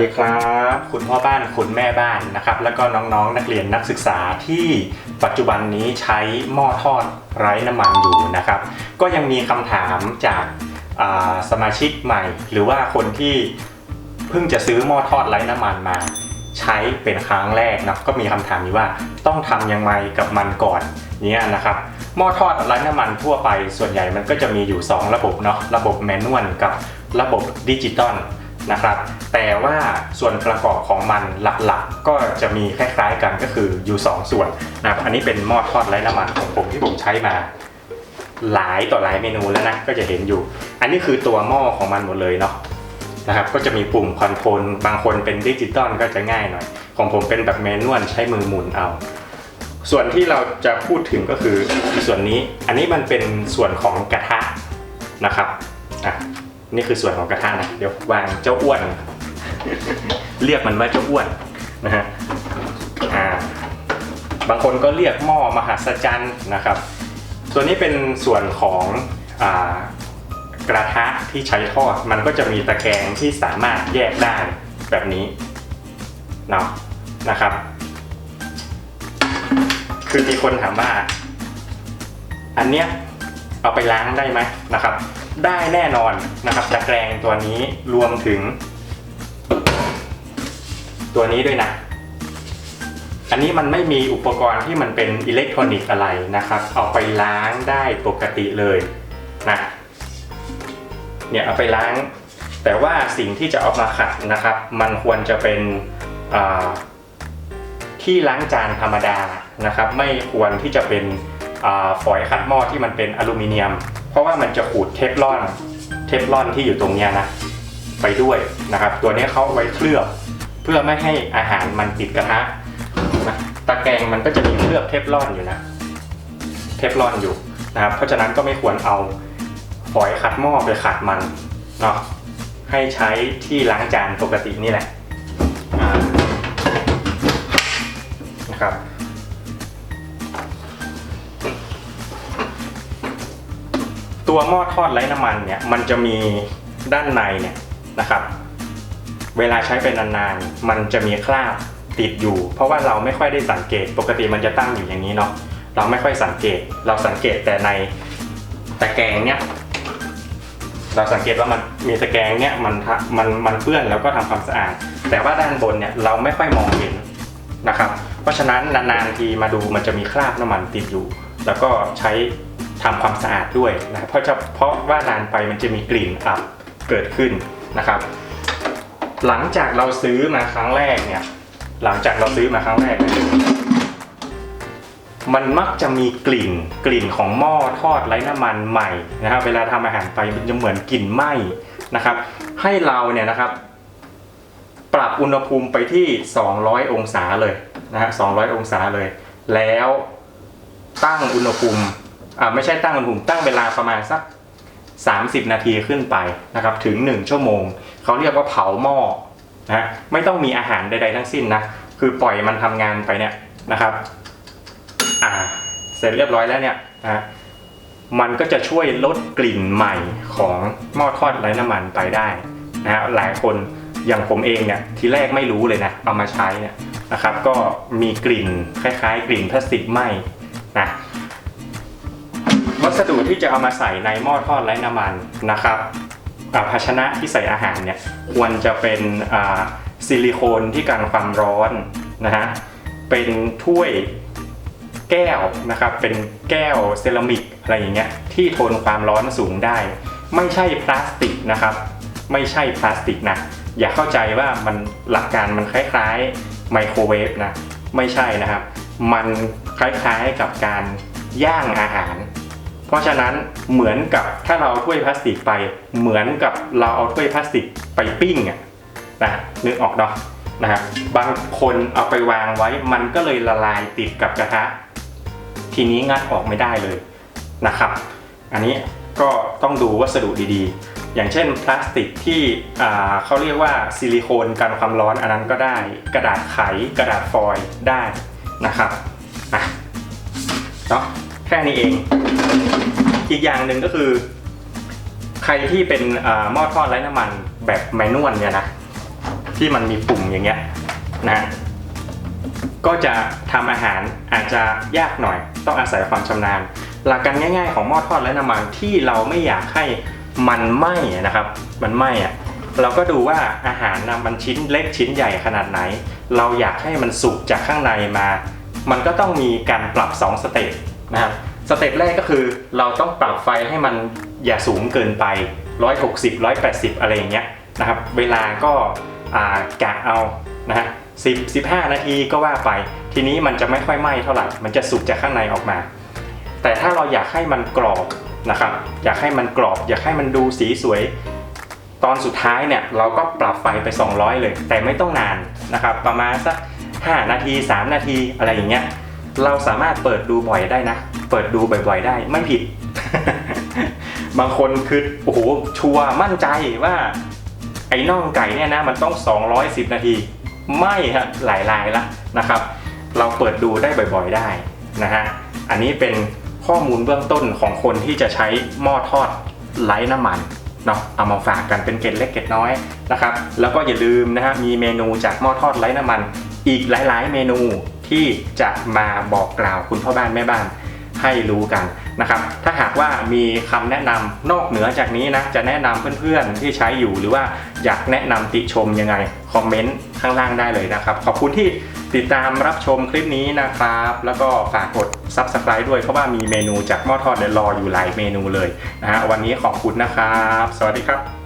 ดีครับ คุณพ่อบ้านคุณแม่บ้านนะครับ แล้วก็น้องๆนักเรียนนักศึกษาที่ปัจจุบันนี้ใช้หม้อทอดไร้น้ำมันอยู่นะครับ ก็ยังมีคำถามจากาสมาชิกใหม่ หรือว่าคนที่เพิ่งจะซื้อหม้อทอดไร้น้ำมันมา ใช้เป็นครั้งแรกนะก็มีคำถามนี้ว่าต้องทำยังไงกับมันก่อนเนี่ยนะครับหม้อทอดไร้น้ำมันทั่วไปส่วนใหญ่มันก็จะมีอยู่ 2 ระบบเนาะระบบแมนนวลกับระบบดิจิตอล นะครับ แต่ว่าส่วนประกอบของมันหลักๆ ก็จะมีคล้ายๆกันก็คืออยู่2ส่วนนะครับอันนี้เป็นหม้อทอดไร้น้ำมันของผมที่ผมใช้มาหลายต่อหลายเมนูแล้วนะก็จะเห็นอยู่ อันนี้คือตัวหม้อของมันหมดเลยเนาะนะครับก็จะมีปุ่มคอนโทรลบางคนเป็นดิจิตอลก็จะง่ายหน่อย ของผมเป็นแบบแมนนวลใช้มือหมุนเอา ส่วนที่เราจะพูดถึงก็คือส่วนนี้ อันนี้มันเป็นส่วนของกระทะนะครับอะ นี่คือส่วนของกระทะนะเดี๋ยววางเจ้าอ้วน เรียกมันว่าเจ้าอ้วนนะฮะอ่าบางคนก็เรียกหม้อมหัศจรรย์นะครับตัวนนี้เป็นส่วนของอกระทะที่ใช้ทอด มันก็จะมีตะแกรงที่สามารถแยกได้แบบนี้เนาะนะครับ คือมีคนถามว่า อันเนี้ยเอาไปล้างได้ไหมนะครับ ได้แน่นอนนะครับตะแกรงตัวนี้รวมถึง ตัวนี้ด้วยนะอันนี้มันไม่มีอุปกรณ์ที่มันเป็นอิเล็กทรอนิกส์อะไรนะครับ เอาไปล้างได้ปกติเลยนะเนี่ยเอาไปล้าง แต่ว่าสิ่งที่จะเอามาขัดนะครับ มันควรจะเป็นที่ล้างจานธรรมดานะครับ ไม่ควรที่จะเป็น ฝอยขัดหม้อที่มันเป็นอลูมิเนียม เพราะว่ามันจะขูดเทฟลอนเทฟลอนที่อยู่ตรงเนี้ยนะไปด้วยนะครับ ตัวนี้เขาไว้เคลือบเพื่อไม่ให้อาหารมันติดกระทะนะตะแกรงมันก็จะมีเคลือบเทฟลอนอยู่นะเทฟลอนอยู่นะครับ เพราะฉะนั้นก็ไม่ควรเอาฝอยขัดหม้อไปขัดมันเนาะให้ใช้ที่ล้างจานปกตินี่แหละนะครับ ตัวหม้อทอดไร้น้ำมันเนี่ยมันจะมีด้านในเนี่ยนะครับ เวลาใช้เป็นานๆ มันจะมีคราบติดอยู่ เพราะว่าเราไม่ค่อยได้สังเกต ปกติมันจะตั้งอยู่อย่างนี้เนาะเราไม่ค่อยสังเกต เราสังเกตแต่ในตะแกรงเนี่ยเราสังเกตว่ามันมีตะแกรงเนี่ยมันมันมันเปื้อนแล้วก็ทำความสะอาด แต่ว่าด้านบนเนี่ยเราไม่ค่อยมองเห็นนะครับ เพราะฉะนั้นนานๆทีมาดูมันจะมีคราบน้ำมันติดอยู่ แล้วก็ใช้ ทำความสะอาดด้วยนะเพราะจะเพราะว่านานไปมันจะมีกลิ่นอับเกิดขึ้นนะครับ หลังจากเราซื้อมาครั้งแรกเนี่ยหลังจากเราซื้อมาครั้งแรกเนี่ยมันมักจะมีกลิ่นกลิ่นของหม้อทอดไร้น้ำมันใหม่นะครับ เวลาทำอาหารไปมันจะเหมือนกลิ่นไหม้นะครับ ให้เราเนี่ยนะครับ ปรับอุณหภูมิไปที่ 200 องศาเลยนะฮะ200 องศาเลย แล้วตั้งอุณหภูมิ อ่าไม่ใช่ตั้งอุณหภูมิตั้งเวลาประมาณสัก 30 นาทีขึ้นไปนะครับถึง 1 ชั่วโมง เขาเรียกว่าเผาหม้อนะไม่ต้องมีอาหารใดๆทั้งสิ้นนะคือปล่อยมันทำงานไปเนี่ยนะครับอ่าเสร็จเรียบร้อยแล้วเนี่ยนะมันก็จะช่วยลดกลิ่นใหม่ของหม้อทอดไร้น้ำมันไปได้นะฮะหลายคนอย่างผมเองเนี่ยทีแรกไม่รู้เลยนะเอามาใช้เนี่ยนะครับ ก็มีกลิ่นคล้ายๆ กลิ่นพลาสติกไหมนะ สดุที่จะเอามาใส่ในหม้อทอดไร้น้ำมันนะครับภาชนะที่ใส่อาหารเนี่ยควรจะเป็นซิลิโคนที่กันความร้อนนะฮะเป็นถ้วยแก้วนะครับ เป็นแก้วเซรามิกอะไรอย่างเงี้ยที่ทนความร้อนสูงได้ ไม่ใช่พลาสติกนะครับ ไม่ใช่พลาสติกนะอย่าเข้าใจว่ามันหลักการมันคล้ายๆไมโครเวฟนะไม่ใช่นะครับ มันคล้ายๆกับการย่างอาหาร เพราะฉะนั้นเหมือนกับถ้าเราเอาถ้วยพลาสติกไป เหมือนกับเราเอาถ้วยพลาสติกไปปิ้งอะนะนึกออกเนาะนะครับบางคนเอาไปวางไว้มันก็เลยละลายติดกับกระทะ ทีนี้งัดออกไม่ได้เลยนะครับ อันนี้ก็ต้องดูวัสดุดีๆ อย่างเช่นพลาสติกที่เขาเรียกว่าซิลิโคนกันความร้อนอันนั้นก็ได้ กระดาษไขกระดาษฟอยล์ได้นะครับอะเนาะ แค่นี้เอง อีกอย่างหนึ่งก็คือ ใครที่เป็นหม้อทอดไร้น้ำมันแบบแมนนวลเนี่ยนะ ที่มันมีปุ่มอย่างเงี้ยนะก็จะทำอาหารอาจจะยากหน่อย ต้องอาศัยความชำนาญ หลักการง่ายๆของหม้อทอดไร้น้ำมันที่เราไม่อยากให้มันไหม้นะครับ มันไหม้อะเราก็ดูว่าอาหารนะมันชิ้นเล็กชิ้นใหญ่ขนาดไหน เราอยากให้มันสุกจากข้างในมา มันก็ต้องมีการปรับ2สเต็ป นะครับสเต็ปแรกก็คือเราต้องปรับไฟให้มันอย่าสูงเกินไป 160 180 อะไรอย่างเงี้ยนะครับเวลาก็ากะเอานะฮะ10 15นาทีก็ว่าไป ทีนี้มันจะไม่ค่อยไหม้เท่าไหร่ มันจะสุกจากข้างในออกมา แต่ถ้าเราอยากให้มันกรอบนะครับ อยากให้มันกรอบ อยากให้มันดูสีสวย ตอนสุดท้ายเนี่ยเราก็ปรับไฟไป 200 เลย แต่ไม่ต้องนานนะครับ ประมาณสัก 5 นาที 3 นาทีอะไรอย่างเงี้ย เราสามารถเปิดดูบ่อยได้นะ เปิดดูบ่อยๆได้ไม่ผิด บางคนคือโอ้โหชัวร์มั่นใจว่า ไอ้น่องไก่เนี่ยนะมันต้อง 210 นาที ไม่ฮะหลายรายละนะครับ เราเปิดดูได้บ่อยๆได้นะฮะอันนี้เป็นข้อมูลเบื้องต้นของคนที่จะใช้หม้อทอดไร้น้ำมันเนาะเอามาฝากกันเป็นเกร็ดเล็กเกร็ดน้อยนะครับ แล้วก็อย่าลืมนะฮะมีเมนูจากหม้อทอดไร้น้ำมัน อีกหลาย ๆ เมนู ที่จะมาบอกกล่าวคุณพ่อบ้านแม่บ้านให้รู้กันนะครับ ถ้าหากว่ามีคำแนะนำนอกเหนือจากนี้นะ จะแนะนำเพื่อนๆที่ใช้อยู่หรือว่าอยากแนะนำติชมยังไง คอมเมนต์ข้างล่างได้เลยนะครับ ขอบคุณที่ติดตามรับชมคลิปนี้นะครับ แล้วก็ฝากกด Subscribe ด้วย เพราะว่ามีเมนูจากหม้อทอดเดยวรออยู่หลายเมนูเลยนะฮะ วันนี้ขอบคุณนะครับ สวัสดีครับ